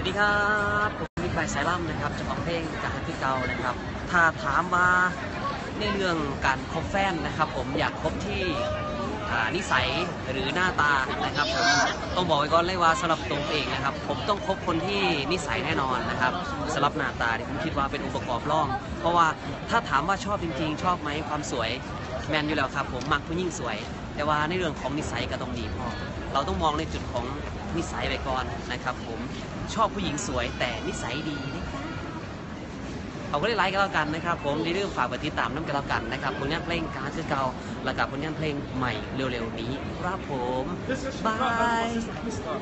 วัสดีครับผมมิกไบสายล่ำนะครับเจ้าของเพลงจากฮันที่เกานะครับ ถ้าถามมาในเรื่องการคบแฟนนะครับ ผมอยากคบที่นิสัยหรือหน้าตานะครับผมต้องบอกไว้ก่อนเลยว่าสำหรับตัวเองนะครับ ผมต้องคบคนที่นิสัยแน่นอนนะครับสำหรับหน้าตาเนี่ยผมคิดว่าเป็นองค์ประกอบร่อง เพราะว่าถ้าถามว่าชอบจริง ๆ ชอบไหมความสวย แมนอยู่แล้วครับผมมักผู้หญิงสวย แต่ว่าในเรื่องของนิสัยก็ต้องดีพอเราต้องมองในจุดของนิสัยไปก่อนนะครับ ผมชอบผู้หญิงสวยแต่นิสัยดีนะครับเอาก็ได้ไลค์กันแล้วกันนะครับ ผมในเรื่องฝากไปติดตามน้ำกันแล้วกันนะครับผลงานเพลงการคือเก่าแล้วกับผลงานเพลงใหม่เร็วๆนี้ครับผมบาย This is Mr.